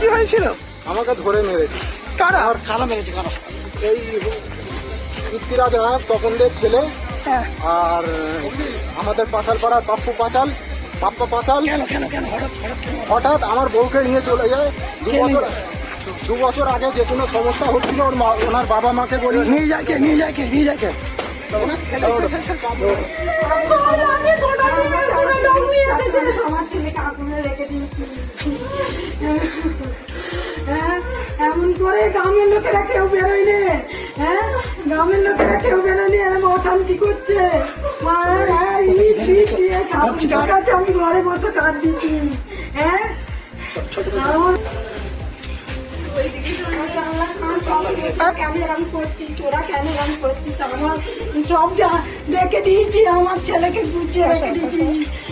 কি হয়েছিল? আমাকে ধরে মেরেছে। কারা? কারা মেরেছে কারা? এই পৃথ্বীরাজ তপনদের ছেলে হ্যাঁ। আর আমাদের পাঁচাল পাড়ার পাপ্পু পাঁচাল পাপ্পা পাঁচাল। হঠাৎ আমার বউকে নিয়ে চলে যায়। দু বছর দু বছর আগে যে কোনো সমস্যা হচ্ছিল ওর মা ওনার বাবা মাকে বলি নিয়ে যায় কে নিয়ে যায় কে নিয়ে যায় করে গ্রামের লোকেরা কেউ বেরোয়নি হ্যাঁ? গ্রামের লোকেরা কেউ বেরোয়নি এরম অশান্তি করছে। হ্যাঁ, আমি ঘরে বসে কাজ দিচ্ছি। হ্যাঁ? সব রেখে দিয়েছি আমার ছেলেকে গুছিয়ে রেখে দিয়েছি।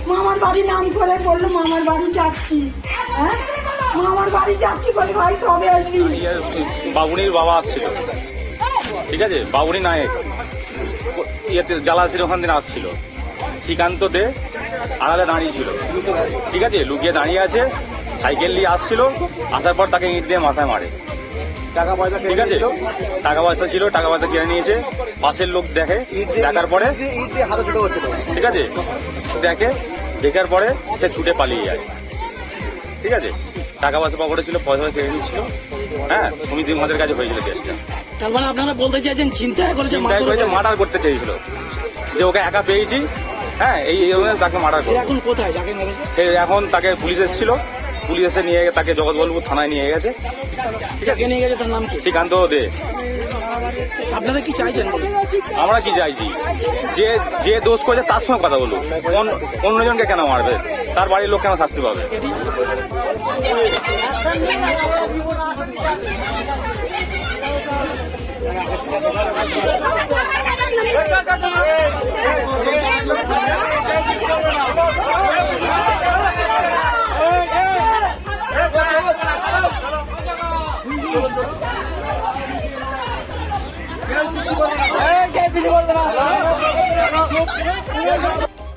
মামার বাড়ি নাম করে বলল মামার বাড়ি যাচ্ছি। হ্যাঁ? মামার বাড়ি যাচ্ছি বলে ভাই কবে আসবি? বাবুনির বাবা আসছিল। ঠিক আছে? বাবুনি নায়ক ইয়েতে জালাসির ওখান থেকে আসছিল। শ্রীকান্ত দে আড়ালে দাঁড়িয়ে ছিল। ঠিক আছে? লুকিয়ে দাঁড়িয়ে আছে। সাইকেল নিয়ে আসছিল। আসার পর তাকে ইট দিয়ে মাথায় মারে। টাকা পয়সা ঠিক আছে? টাকা পয়সা ছিল টাকা পয়সা কিনে নিয়েছে। পাশের লোক দেখে দেখার পরে ঠিক আছে? দেখে দেখার পরে সে ছুটে পালিয়ে যায়। ঠিক আছে? টাকা পয়সা পকেটে ছিল পয়সা কেড়ে নিচ্ছিল হ্যাঁ সমিতি মহাদের কাছে হয়েছিল কেসটা তার মানে আপনারা বলতে চাইছেন চিন্তা করেছে। মার্ডার করতে চেয়েছিল। যে ওকে একা পেয়েছি হ্যাঁ এই তাকে মার্ডার করে এখন কোথায়? যাকে মেরেছে? সে এখন তাকে পুলিশ এসেছিল। পুলিশ এসে নিয়ে তাকে জগৎবল্লভপুর থানায় নিয়ে গেছে। যাকে নিয়ে গেছে তার নাম কি? শ্রীকান্ত দে। আপনারা কি চাইছেন আমরা কি চাইছি? যে যে দোষ করেছে তার সঙ্গে কথা বলুক। অন্য- অন্যজনকে কেন মারবে? তার বাড়ির লোক কেন শাস্তি পাবে? এটি